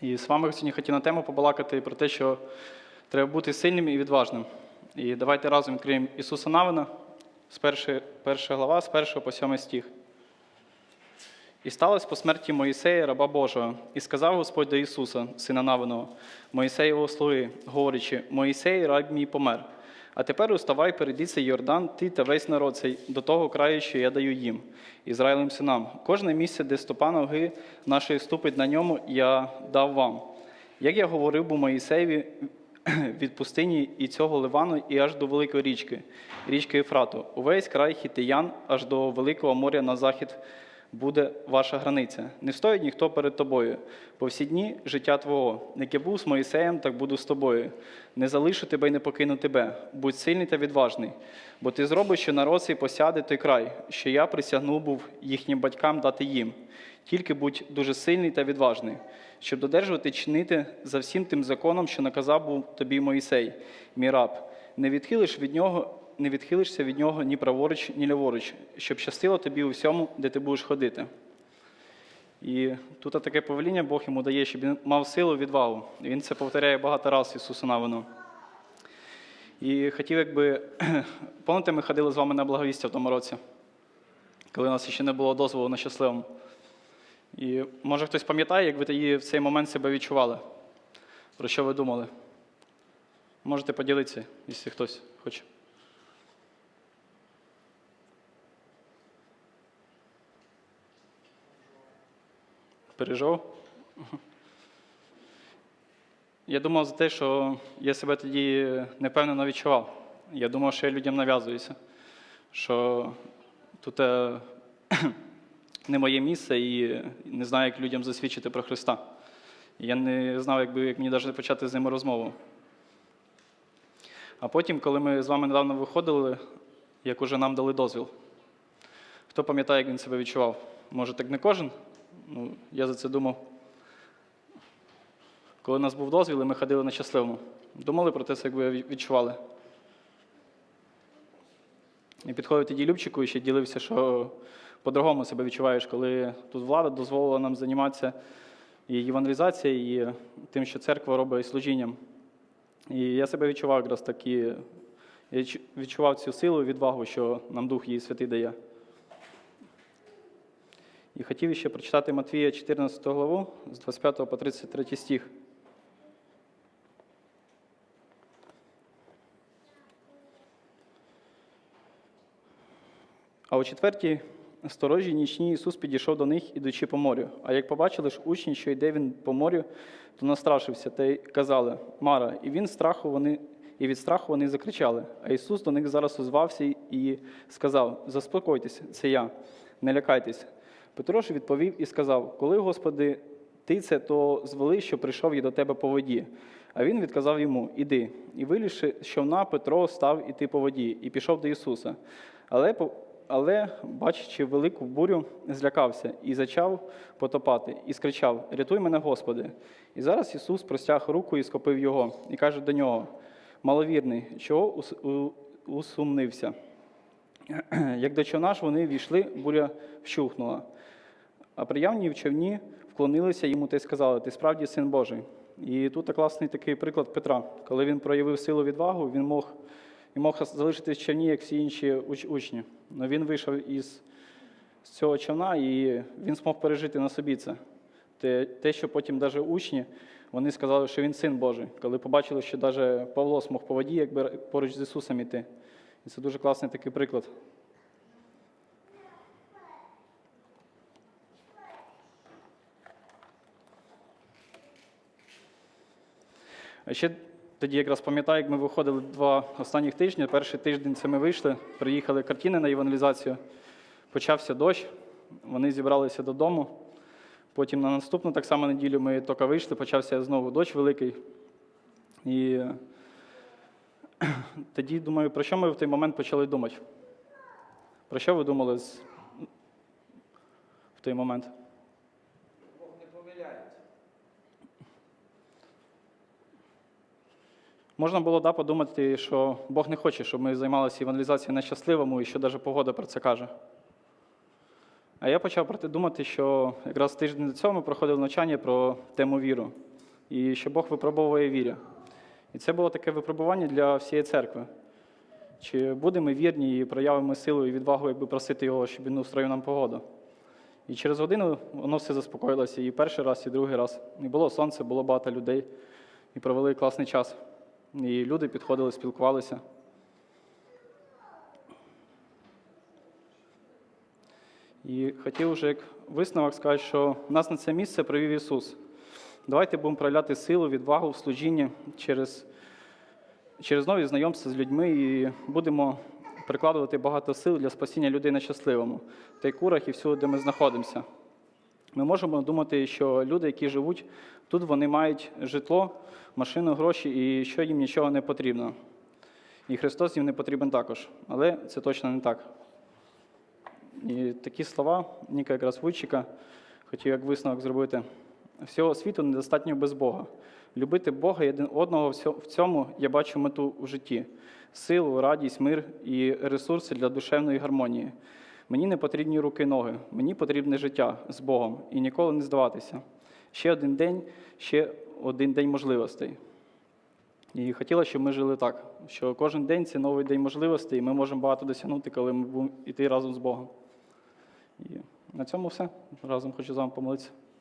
І з вами сьогодні хотів на тему побалакати про те, що треба бути сильним і відважним. І давайте разом відкриємо Ісуса Навина з першої, перша глава, з 1 по 7 стих. І сталося по смерті Моїсея, раба Божого, і сказав Господь до Ісуса, сина Навиного, Моїсеєвого слуги, говорячи: Моїсей, раб мій помер. А тепер уставай, цей Йордан, ти та весь народ цей до того краю, що я даю їм, Ізраїлем синам. Кожне місце, де стопа ноги нашої ступить на ньому, я дав вам. Як я говорив був Моїсеєві від пустині і цього Ливану, і аж до великої річки, річки Ефрату, увесь край хітиян, аж до Великого моря на захід буде ваша границя. Не встоїть ніхто перед тобою. По всі дні життя твого. Як я був з Моїсеєм, так буду з тобою. Не залишу тебе і не покину тебе. Будь сильний та відважний, бо ти зробиш, що народ цей посяде той край, що я присягнув був їхнім батькам дати їм. Тільки будь дуже сильний та відважний, щоб додержувати чинити за всім тим законом, що наказав був тобі Моїсей, мій раб. Не відхилиш від нього не відхилишся від нього ні праворуч, ні ліворуч, щоб щастило тобі у всьому, де ти будеш ходити. І тут таке повеління Бог йому дає, щоб він мав силу відвагу. Він це повторяє багато разів Ісусу Навину. І хотів, якби, пам'ятаєте, ми ходили з вами на благовістя в тому році, коли у нас ще не було дозволу на щасливому. І може хтось пам'ятає, як ви тоді в цей момент себе відчували? Про що ви думали? Можете поділитися, якщо хтось хоче. Пережив? Я думав за те, що я себе тоді непевнено відчував. Я думав, що я людям нав'язуюся, що тут е, не моє місце і не знаю, як людям засвідчити про Христа. Я не знав, як, би, як мені навіть почати з ними розмову. А потім, коли ми з вами недавно виходили, як уже нам дали дозвіл, хто пам'ятає, як він себе відчував? Може, так не кожен? Ну, я за це думав. Коли у нас був дозвіл, і ми ходили на щасливому. Думали про те, як ви відчували. І підходив тоді Любчику і ще ділився, що по-другому себе відчуваєш, коли тут влада дозволила нам займатися і евангелізацією, і тим, що церква робить служінням. І я себе відчував якраз такі, я відчував цю силу, відвагу, що нам Дух її святий дає. І хотів ще прочитати Матвія 14 главу з 25 по 33 стих. А у четвертій сторожі нічній Ісус підійшов до них, ідучи по морю. А як побачили ж учні, що йде він по морю, то настрашився та й казали Мара, і він страху вони. І від страху вони закричали. А Ісус до них зараз озвався і сказав: Заспокойтесь, це я, не лякайтесь. Петро ж відповів і сказав: Коли, Господи, ти це, то звели, що прийшов я до тебе по воді. А він відказав йому: Іди. І вилізши з човна, Петро став іти по воді і пішов до Ісуса. Але, але, бачачи велику бурю, злякався і зачав потопати, і скричав: Рятуй мене, Господи! І зараз Ісус простяг руку і схопив його, і каже до нього: Маловірний, чого усумнився? Як до човна ж вони війшли, буря вщухнула. А приявні в човні вклонилися йому та й сказали: Ти справді син Божий. І тут класний такий приклад Петра. Коли він проявив силу відвагу, він мог і мог залишитись в човні, як всі інші учні. Але він вийшов із цього човна і він змог пережити на собі це. Те, те, що потім навіть учні вони сказали, що він син Божий, коли побачили, що навіть Павло змог по воді, якби поруч з Ісусом іти. І це дуже класний такий приклад. Ще тоді якраз пам'ятаю, як ми виходили два останніх тижні. Перший тиждень це ми вийшли, приїхали картини на евангелізацію, почався дощ, вони зібралися додому. Потім на наступну так само неділю ми тільки вийшли, почався знову дощ великий. І тоді думаю, про що ми в той момент почали думати? Про що ви думали в той момент? Бог не помиляється. Можна було да, подумати, що Бог не хоче, щоб ми займалися евангелізацією на щасливому і що навіть погода про це каже. А я почав про те думати, що якраз тиждень до цього ми проходили навчання про тему віру. і що Бог випробовує вірі. І це було таке випробування для всієї церкви. Чи будемо вірні і проявимо силу і відвагу, якби просити його, щоб він устроїв нам погоду. І через годину воно все заспокоїлося і перший раз, і другий раз. І було сонце, було багато людей, і провели класний час. І люди підходили, спілкувалися. І хотів вже як висновок сказати, що нас на це місце привів Ісус. Давайте будемо проявляти силу, відвагу в служінні через, через нові знайомства з людьми і будемо прикладувати багато сил для спасіння людей на щасливому, в Тайкурах і всюди, де ми знаходимося. Ми можемо думати, що люди, які живуть тут, вони мають житло, машину, гроші і що їм нічого не потрібно. І Христос їм не потрібен також. Але це точно не так. І такі слова Ніка якраз Вуйчика хотів як висновок зробити. Всього світу недостатньо без Бога. Любити Бога один одного в цьому я бачу мету у житті: силу, радість, мир і ресурси для душевної гармонії. Мені не потрібні руки, ноги, мені потрібне життя з Богом і ніколи не здаватися. Ще один день, ще один день можливостей. І хотіла, щоб ми жили так, що кожен день це новий день можливостей, і ми можемо багато досягнути, коли ми будемо йти разом з Богом. І на цьому все. Разом хочу з вами помолитися.